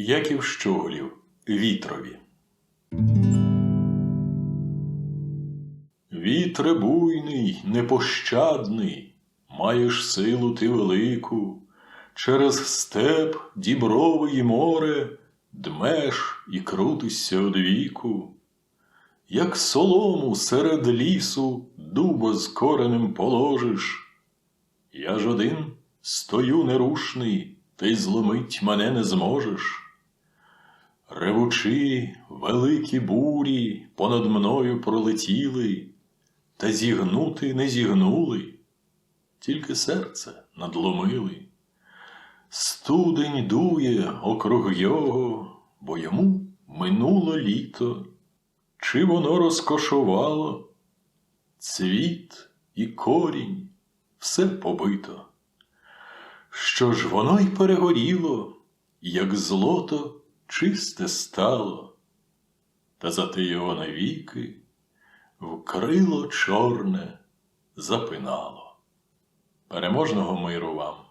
Яків Щоголів Вітрові. Вітре буйний, непощадний, маєш силу ти велику, через степ, дібровий і море, дмеш і крутишся одвіку. Як солому серед лісу дуба з коренем положиш, я ж один стою нерушний, ти зломить мене не зможеш. Ревучи, великі бурі понад мною пролетіли, та зігнути не зігнули, тільки серце надломили. Студень дує округ його, бо йому минуло літо. Чи воно розкошувало? Цвіт і корінь все побито. Що ж воно й перегоріло, як злото чисте стало, та зате його навіки вкрило чорне запинало. Переможного миру вам!